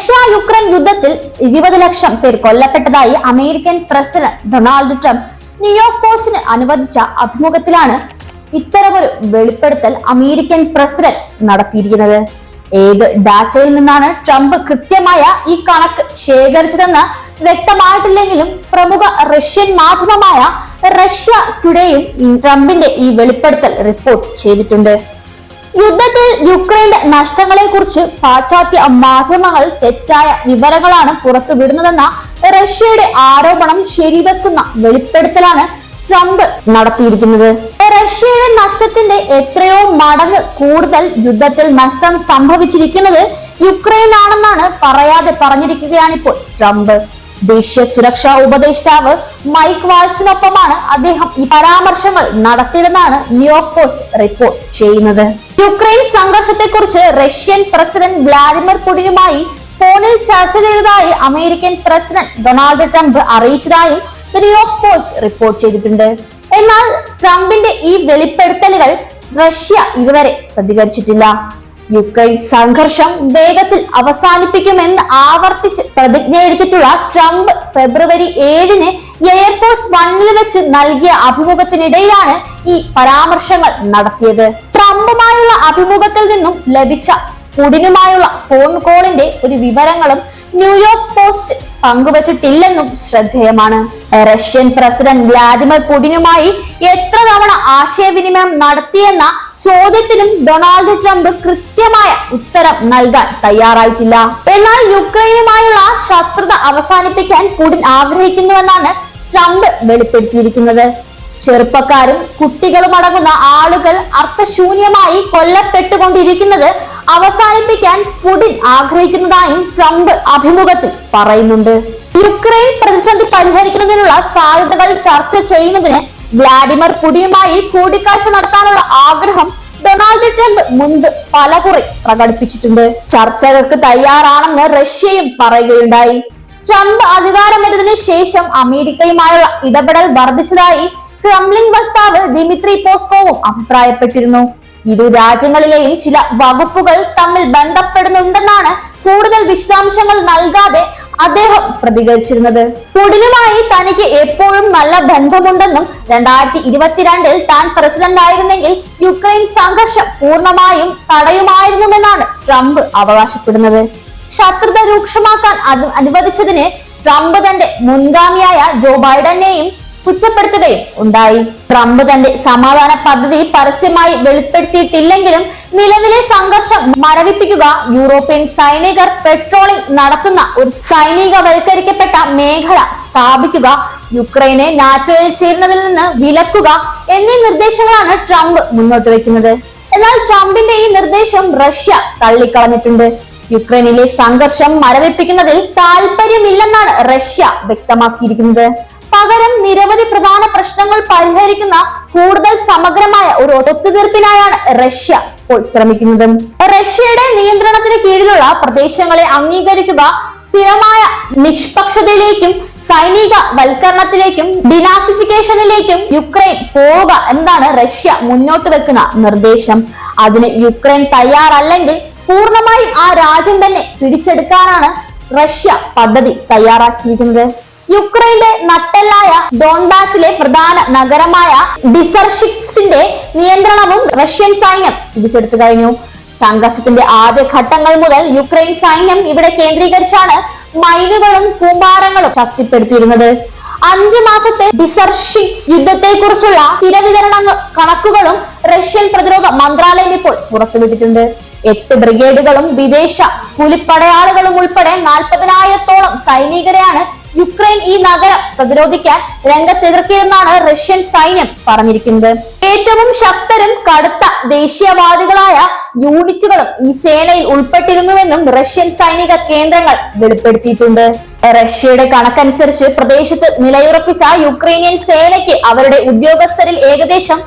Russia Ukraine യുദ്ധത്തിൽ ഇരുപത് ലക്ഷം പേർ കൊല്ലപ്പെട്ടതായി American president Donald Trump New York പോസ്റ്റിന് അനുവദിച്ച അഭിമുഖത്തിലാണ് ഇത്തരമൊരു വെളിപ്പെടുത്തൽ അമേരിക്കൻ പ്രസിഡന്റ് നടത്തിയിരിക്കുന്നത്. ഏത് ഡാറ്റയിൽ നിന്നാണ് ട്രംപ് കൃത്യമായ ഈ കണക്ക് ശേഖരിച്ചതെന്ന് വ്യക്തമായിട്ടില്ലെങ്കിലും പ്രമുഖ റഷ്യൻ മാധ്യമമായ റഷ്യ ടുഡേയും ട്രംപിന്റെ ഈ വെളിപ്പെടുത്തൽ റിപ്പോർട്ട് ചെയ്തിട്ടുണ്ട്. യുദ്ധത്തിൽ യുക്രൈന്റെ നഷ്ടങ്ങളെ കുറിച്ച് പാശ്ചാത്യ മാധ്യമങ്ങൾ തെറ്റായ വിവരങ്ങളാണ് പുറത്തുവിടുന്നതെന്ന റഷ്യയുടെ ആരോപണം ശരിവെക്കുന്ന വെളിപ്പെടുത്തലാണ് ട്രംപ് നടത്തിയിരിക്കുന്നത്. റഷ്യയുടെ നഷ്ടത്തിന്റെ എത്രയോ മടങ്ങ് കൂടുതൽ യുദ്ധത്തിൽ നഷ്ടം സംഭവിച്ചിരിക്കുന്നത് യുക്രൈൻ ആണെന്നാണ് പറയാതെ പറഞ്ഞിരിക്കുകയാണിപ്പോൾ ട്രംപ്. ദേശീയ സുരക്ഷാ ഉപദേഷ്ടാവ് മൈക്ക് വാൾസിനൊപ്പമാണ് അദ്ദേഹം ഈ പരാമർശങ്ങൾ നടത്തിയതെന്നാണ് ന്യൂയോർക്ക് പോസ്റ്റ് റിപ്പോർട്ട് ചെയ്യുന്നത്. യുക്രൈൻ സംഘർഷത്തെക്കുറിച്ച് റഷ്യൻ പ്രസിഡന്റ് വ്ളാഡിമിർ പുടിനുമായി ഫോണിൽ ചർച്ച ചെയ്തതായി അമേരിക്കൻ പ്രസിഡന്റ് ഡൊണാൾഡ് ട്രംപ് അറിയിച്ചതായും ന്യൂയോർക്ക് പോസ്റ്റ് റിപ്പോർട്ട് ചെയ്തിട്ടുണ്ട്. എന്നാൽ ട്രംപിന്റെ ഈ വെളിപ്പെടുത്തലുകൾ റഷ്യ ഇതുവരെ പ്രതികരിച്ചിട്ടില്ല. യുക്രൈൻ സംഘർഷം വേഗത്തിൽ അവസാനിപ്പിക്കുമെന്ന് ആവർത്തിച്ച് പ്രതിജ്ഞയെടുത്തിട്ടുള്ള ട്രംപ് ഫെബ്രുവരി ഏഴിന് എയർഫോഴ്സ് വണ്ണിൽ വെച്ച് നൽകിയ അഭിമുഖത്തിനിടയിലാണ് ഈ പരാമർശങ്ങൾ നടത്തിയത്. ട്രംപുമായുള്ള അഭിമുഖത്തിൽ നിന്നും ലഭിച്ച പുടിനുമായുള്ള ഫോൺ കോളിന്റെ ഒരു വിവരങ്ങളും ന്യൂയോർക്ക് പോസ്റ്റ് പങ്കുവച്ചിട്ടില്ലെന്നും ശ്രദ്ധേയമാണ്. റഷ്യൻ പ്രസിഡന്റ് വ്ളാദിമിർ പുടിനുമായി എത്ര തവണ ആശയവിനിമയം നടത്തിയെന്ന ചോദ്യത്തിനും ഡൊണാൾഡ് ട്രംപ് കൃത്യമായ ഉത്തരം നൽകാൻ തയ്യാറായിട്ടില്ല. എന്നാൽ യുക്രൈനുമായുള്ള ശത്രുത അവസാനിപ്പിക്കാൻ പുടിൻ ആഗ്രഹിക്കുന്നുവെന്നാണ് ട്രംപ് വെളിപ്പെടുത്തിയിരിക്കുന്നത്. ചെറുപ്പക്കാരും കുട്ടികളും അടങ്ങുന്ന ആളുകൾ അർത്ഥശൂന്യമായി കൊല്ലപ്പെട്ടുകൊണ്ടിരിക്കുന്നത് അവസാനിപ്പിക്കാൻ പുടിൻ ആഗ്രഹിക്കുന്നതായും ട്രംപ് അഭിമുഖത്തിൽ പറയുന്നുണ്ട്. യുക്രൈൻ പ്രതിസന്ധി പരിഹരിക്കുന്നതിനുള്ള സാധ്യതകൾ ചർച്ച ചെയ്യുന്നതിന് വ്ളാഡിമിർ പുടിനുമായി കൂടിക്കാഴ്ച നടത്താനുള്ള ആഗ്രഹം ഡൊണാൾഡ് ട്രംപ് മുൻപ് പലകുറി പ്രകടിപ്പിച്ചിട്ടുണ്ട്. ചർച്ചകൾക്ക് തയ്യാറാണെന്ന് റഷ്യയും പറയുകയുണ്ടായി. ട്രംപ് അധികാരമേറ്റതിനു ശേഷം അമേരിക്കയുമായുള്ള ഇടപെടൽ വർദ്ധിച്ചതായി ക്രംലിൻ വക്താവ് ദിമിത്രി പോസ്കോവും അഭിപ്രായപ്പെട്ടിരുന്നു. ഇരു രാജ്യങ്ങളിലെയും ചില വകുപ്പുകൾ തമ്മിൽ ബന്ധപ്പെടുന്നുണ്ടെന്നാണ് കൂടുതൽ വിശദാംശങ്ങൾ നൽകാതെ അദ്ദേഹം പ്രതികരിച്ചിരുന്നത്. പുടിനുമായി തനിക്ക് എപ്പോഴും നല്ല ബന്ധമുണ്ടെന്നും രണ്ടായിരത്തി ഇരുപത്തിരണ്ടിൽ താൻ പ്രസിഡന്റ് ആയിരുന്നെങ്കിൽ യുക്രൈൻ സംഘർഷം പൂർണമായും തടയുമായിരുന്നുവെന്നാണ് ട്രംപ് അവകാശപ്പെടുന്നത്. ശത്രുത രൂക്ഷമാക്കാൻ അനുവദിച്ചതിന് ട്രംപ് തന്റെ മുൻഗാമിയായ ജോ ബൈഡനെയും കുറ്റപ്പെടുത്തുകയും ഉണ്ടായി. ട്രംപ് തന്റെ സമാധാന പദ്ധതി പരസ്യമായി വെളിപ്പെടുത്തിയിട്ടില്ലെങ്കിലും നിലവിലെ സംഘർഷം മരവിപ്പിക്കുക യൂറോപ്യൻ സൈനികർ പെട്രോളിംഗ് നടത്തുന്ന ഒരു സൈനികവൽക്കരിക്കപ്പെട്ട മേഖല സ്ഥാപിക്കുക യുക്രൈനെ നാറ്റോയിൽ ചേരുന്നതിൽ നിന്ന് വിലക്കുക എന്നീ നിർദ്ദേശങ്ങളാണ് ട്രംപ് മുന്നോട്ട് വെക്കുന്നത്. എന്നാൽ ട്രംപിന്റെ ഈ നിർദ്ദേശം റഷ്യ തള്ളിക്കളഞ്ഞിട്ടുണ്ട്. യുക്രൈനിലെ സംഘർഷം മരവിപ്പിക്കുന്നതിൽ താല്പര്യമില്ലെന്നാണ് റഷ്യ വ്യക്തമാക്കിയിരിക്കുന്നത്. പകരം നിരവധി പ്രധാന പ്രശ്നങ്ങൾ പരിഹരിക്കുന്ന കൂടുതൽ സമഗ്രമായ ഒരു ഒത്തുതീർപ്പിനായാണ് റഷ്യ ഇപ്പോൾ ശ്രമിക്കുന്നത്. റഷ്യയുടെ നിയന്ത്രണത്തിന് കീഴിലുള്ള പ്രദേശങ്ങളെ അംഗീകരിക്കുക സ്ഥിരമായ നിഷ്പക്ഷതയിലേക്കും സൈനിക വൽക്കരണത്തിലേക്കും ഡിനാസിഫിക്കേഷനിലേക്കും യുക്രൈൻ പോവുക എന്താണ് റഷ്യ മുന്നോട്ട് വെക്കുന്ന നിർദ്ദേശം. അതിന് യുക്രൈൻ തയ്യാറല്ലെങ്കിൽ പൂർണമായും ആ രാജ്യം തന്നെ പിടിച്ചെടുക്കാനാണ് റഷ്യ പദ്ധതി തയ്യാറാക്കിയിരിക്കുന്നത്. യുക്രൈന്റെ നട്ടെല്ലായ ഡോൺബാസിലെ പ്രധാന നഗരമായ ഡിസർഷിക്സിന്റെ നിയന്ത്രണവും റഷ്യൻ സൈന്യം പിടിച്ചെടുത്തു കഴിഞ്ഞു. സംഘർഷത്തിന്റെ ആദ്യ ഘട്ടങ്ങൾ മുതൽ യുക്രൈൻ സൈന്യം ഇവിടെ കേന്ദ്രീകരിച്ചാണ് മൈനുകളും കൂമ്പാരങ്ങളും ശക്തിപ്പെടുത്തിയിരുന്നത്. അഞ്ചു മാസത്തെ ഡിസർഷിക്സ് യുദ്ധത്തെക്കുറിച്ചുള്ള സ്ഥിരവിതരണ കണക്കുകളും റഷ്യൻ പ്രതിരോധ മന്ത്രാലയം ഇപ്പോൾ പുറത്തുവിട്ടിട്ടുണ്ട്. എട്ട് ബ്രിഗേഡുകളും വിദേശ പുലിപ്പടയാളികളും ഉൾപ്പെടെ നാൽപ്പതിനായിരത്തോളം സൈനികരെയാണ് യുക്രൈൻ ഈ നഗരം പ്രതിരോധിക്കാൻ രംഗത്തെതിർക്കിയെന്നാണ് റഷ്യൻ സൈന്യം പറഞ്ഞിരിക്കുന്നത്. ഏറ്റവും ശക്തരും കടുത്ത ദേശീയവാദികളായ യൂണിറ്റുകളും ഈ സേനയിൽ ഉൾപ്പെട്ടിരുന്നുവെന്നും റഷ്യൻ സൈനിക കേന്ദ്രങ്ങൾ വെളിപ്പെടുത്തിയിട്ടുണ്ട്. റഷ്യയുടെ കണക്കനുസരിച്ച് പ്രദേശത്ത് നിലയുറപ്പിച്ച യുക്രൈനിയൻ സേനയ്ക്ക് അവരുടെ ഉദ്യോഗസ്ഥരിൽ ഏകദേശം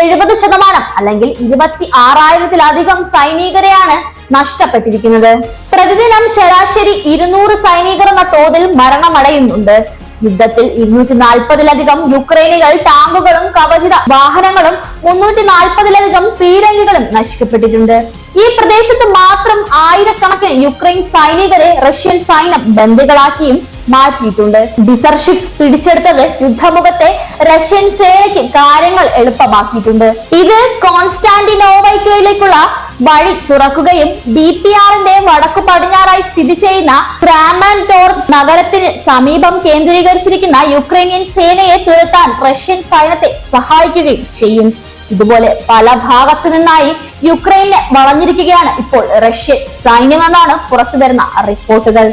എഴുപത് ശതമാനം അല്ലെങ്കിൽ ഇരുപത്തി ആറായിരത്തിലധികം സൈനികരെയാണ് നഷ്ടപ്പെട്ടിരിക്കുന്നത്. പ്രതിദിനം ശരാശരി ഇരുന്നൂറ് സൈനികർ എന്ന തോതിൽ മരണമടയുന്നുണ്ട്. യുദ്ധത്തിൽ ഇരുന്നൂറ്റി നാൽപ്പതിലധികം യുക്രൈനികൾ ടാങ്കുകളും കവചിത വാഹനങ്ങളും മുന്നൂറ്റി നാൽപ്പതിലധികം പീരങ്കികളും നശിക്കപ്പെട്ടിട്ടുണ്ട്. ഈ പ്രദേശത്ത് മാത്രം ആയിരക്കണക്കിന് യുക്രൈൻ സൈനികരെ റഷ്യൻ സൈന്യം ബന്ദികളാക്കിയും മാറ്റിയിട്ടുണ്ട്. ഡിസർഷിക്സ് പിടിച്ചെടുത്തത് യുദ്ധമുഖത്തെ റഷ്യൻ സേനയ്ക്ക് കാര്യങ്ങൾ എളുപ്പമാക്കിയിട്ടുണ്ട്. ഇത് കോൺസ്റ്റാന്റിനോവൈക്കോയിലേക്കുള്ള വഴി തുറക്കുകയും ഡി പി ആറിന്റെ വടക്കു പടിഞ്ഞാറായി സ്ഥിതി ചെയ്യുന്ന ക്രാമാൻഡോർഫ് നഗരത്തിന് സമീപം കേന്ദ്രീകരിച്ചിരിക്കുന്ന യുക്രൈനിയൻ സേനയെ തുരത്താൻ റഷ്യൻ സൈന്യത്തെ സഹായിക്കുകയും ചെയ്യും. ഇതുപോലെ പല ഭാഗത്തു നിന്നായി യുക്രൈനെ വളഞ്ഞിരിക്കുകയാണ് ഇപ്പോൾ റഷ്യൻ സൈന്യമെന്നാണ് പുറത്തുവരുന്ന റിപ്പോർട്ടുകൾ.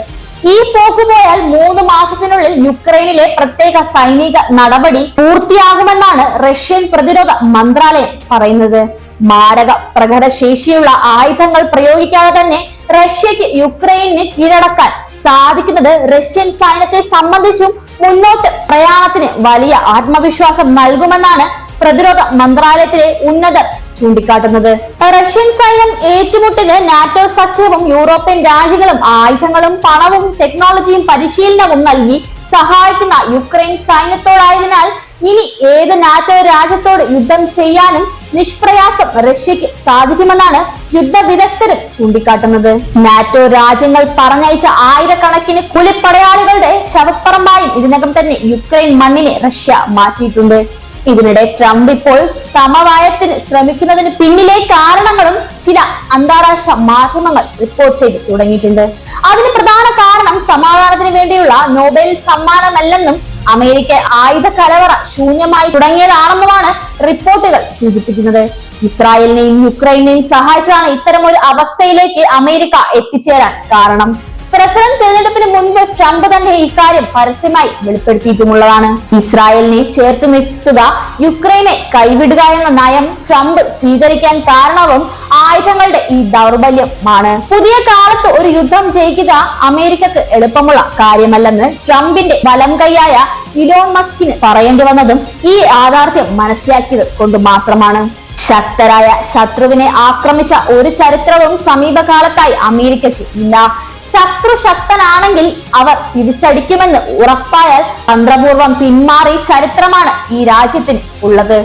ഈ പോക്ക് പോയാൽ മൂന്ന് മാസത്തിനുള്ളിൽ യുക്രൈനിലെ പ്രത്യേക സൈനിക നടപടി പൂർത്തിയാകുമെന്നാണ് റഷ്യൻ പ്രതിരോധ മന്ത്രാലയം പറയുന്നത്. മാരക പ്രകടശേഷിയുള്ള ആയുധങ്ങൾ പ്രയോഗിക്കാതെ തന്നെ റഷ്യക്ക് യുക്രൈനിന് കീഴടക്കാൻ സാധിക്കുന്നത് റഷ്യൻ സൈന്യത്തെ സംബന്ധിച്ചും മുന്നോട്ട് പ്രയാണത്തിന് വലിയ ആത്മവിശ്വാസം നൽകുമെന്നാണ് പ്രതിരോധ മന്ത്രാലയത്തിലെ ഉന്നതർ ചൂണ്ടിക്കാട്ടുന്നത്. റഷ്യൻ സൈന്യം ഏറ്റുമുട്ടിന് നാറ്റോ സഖ്യവും യൂറോപ്യൻ രാജ്യങ്ങളും ആയുധങ്ങളും പണവും ടെക്നോളജിയും പരിശീലനവും നൽകി സഹായിക്കുന്ന യുക്രൈൻ സൈന്യത്തോടായതിനാൽ ഇനി ഏത് നാറ്റോ രാജ്യത്തോട് യുദ്ധം ചെയ്യാനും നിഷ്പ്രയാസം റഷ്യക്ക് സാധിക്കുമെന്നാണ് യുദ്ധ വിദഗ്ധരും ചൂണ്ടിക്കാട്ടുന്നത്. നാറ്റോ രാജ്യങ്ങൾ പറഞ്ഞയച്ച ആയിരക്കണക്കിന് കുലിപ്പടയാളികളുടെ ശവപ്പറമ്പായും ഇതിനകം തന്നെ യുക്രൈൻ മണ്ണിനെ റഷ്യ മാറ്റിയിട്ടുണ്ട്. ഇതിനിടെ ട്രംപ് ഇപ്പോൾ സമവായത്തിന് ശ്രമിക്കുന്നതിന് പിന്നിലെ കാരണങ്ങളും ചില അന്താരാഷ്ട്ര മാധ്യമങ്ങൾ റിപ്പോർട്ട് ചെയ്ത് തുടങ്ങിയിട്ടുണ്ട്. അതിന് പ്രധാന കാരണം സമാധാനത്തിന് വേണ്ടിയുള്ള നോബൽ സമ്മാനമല്ലെന്നും അമേരിക്ക ആയുധ കലവറ ശൂന്യമായി തുടങ്ങിയതാണെന്നുമാണ് റിപ്പോർട്ടുകൾ സൂചിപ്പിക്കുന്നത്. ഇസ്രായേലിനെയും യുക്രൈനെയും സഹായിച്ചാണ് ഇത്തരമൊരു അവസ്ഥയിലേക്ക് അമേരിക്ക എത്തിച്ചേരാൻ കാരണം. പ്രസിഡന്റ് തെരഞ്ഞെടുപ്പിന് മുൻപ് ട്രംപ് തന്നെ ഇക്കാര്യം പരസ്യമായി വെളിപ്പെടുത്തിയിട്ടുമുള്ളതാണ്. ഇസ്രായേലിനെ ചേർത്ത് നിർത്തുക യുക്രൈനെ കൈവിടുക എന്ന നയം ട്രംപ് സ്വീകരിക്കാൻ കാരണവും ആയുധങ്ങളുടെ ഈ ദൗർബല്യമാണ്. പുതിയ കാലത്ത് ഒരു യുദ്ധം ജയിക്കുക അമേരിക്കക്ക് എളുപ്പമുള്ള കാര്യമല്ലെന്ന് ട്രംപിന്റെ വലം കൈയായ ഇലോൺ മസ്കിന് പറയേണ്ടി വന്നതും ഈ യാഥാർത്ഥ്യം മനസ്സിലാക്കിയത് കൊണ്ട് മാത്രമാണ്. ശക്തരായ ശത്രുവിനെ ആക്രമിച്ച ഒരു ചരിത്രവും സമീപകാലത്തായി അമേരിക്കയ്ക്ക് ഇല്ല. ശത്രു ശക്തനാണെങ്കിൽ അവർ തിരിച്ചടിക്കുമെന്ന് ഉറപ്പായാൽ തന്ത്രപൂർവം പിന്മാറി ചരിത്രമാണ് ഈ രാജ്യത്തിന് ഉള്ളത്.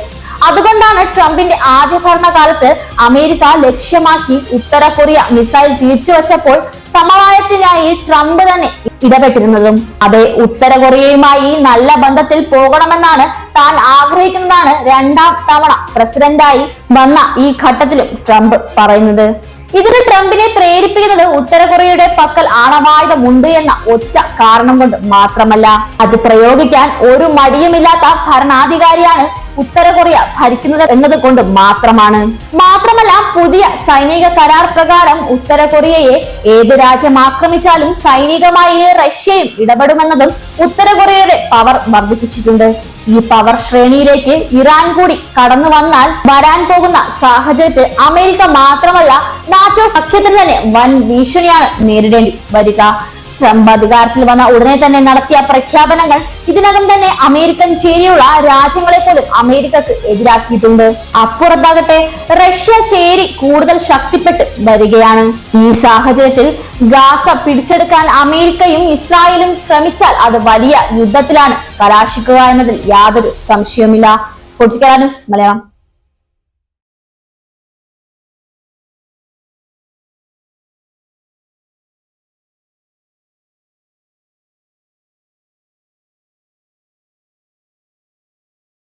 അതുകൊണ്ടാണ് ട്രംപിന്റെ ആദ്യ ഭരണകാലത്ത് അമേരിക്ക ലക്ഷ്യമാക്കി ഉത്തര കൊറിയ മിസൈൽ തിരിച്ചുവച്ചപ്പോൾ സമവായത്തിനായി ട്രംപ് തന്നെ ഇടപെട്ടിരുന്നതും. അതേ ഉത്തര കൊറിയയുമായി നല്ല ബന്ധത്തിൽ പോകണമെന്നാണ് താൻ ആഗ്രഹിക്കുന്നതാണ് രണ്ടാം തവണ പ്രസിഡന്റായി വന്ന ഈ ഘട്ടത്തിലും ട്രംപ് പറയുന്നത്. ഇതിന് ട്രംപിനെ പ്രേരിപ്പിക്കുന്നത് ഉത്തര കൊറിയയുടെ പക്കൽ ആണവായുധമുണ്ട് എന്ന ഒറ്റ കാരണം കൊണ്ട് മാത്രമല്ല അത് പ്രയോഗിക്കാൻ ഒരു മടിയുമില്ലാത്ത ഭരണാധികാരിയാണ് ഉത്തര കൊറിയ ഭരിക്കുന്നത് എന്നത് കൊണ്ട് മാത്രമാണ്. മാത്രമല്ല പുതിയ സൈനിക കരാർ പ്രകാരം ഉത്തര കൊറിയയെ ഏത് രാജ്യം ആക്രമിച്ചാലും സൈനികമായി റഷ്യയും ഇടപെടുമെന്നതും ഉത്തര കൊറിയയുടെ പവർ വർദ്ധിപ്പിച്ചിട്ടുണ്ട്. ഈ പവർ ശ്രേണിയിലേക്ക് ഇറാൻ കൂടി കടന്നു വന്നാൽ വരാൻ പോകുന്ന സാഹചര്യത്തിൽ അമേരിക്ക മാത്രമല്ല നാറ്റോ സഖ്യത്തിന് തന്നെ വൻ ഭീഷണിയാണ് നേരിടേണ്ടി വരിക. ട്രംപ് അധികാരത്തിൽ വന്ന ഉടനെ തന്നെ നടത്തിയ പ്രഖ്യാപനങ്ങൾ ഇതിനകം തന്നെ അമേരിക്കൻ ചേരിയുള്ള രാജ്യങ്ങളെ പോലും അമേരിക്കക്ക് എതിരാക്കിയിട്ടുണ്ട്. അപ്പുറത്താകട്ടെ റഷ്യ ചേരി കൂടുതൽ ശക്തിപ്പെട്ട് വരികയാണ്. ഈ സാഹചര്യത്തിൽ ഗാസ പിടിച്ചെടുക്കാൻ അമേരിക്കയും ഇസ്രായേലും ശ്രമിച്ചാൽ അത് വലിയ യുദ്ധത്തിലാണ് കലാശിക്കുക എന്നതിൽ യാതൊരു സംശയവുമില്ല. മലയാളം.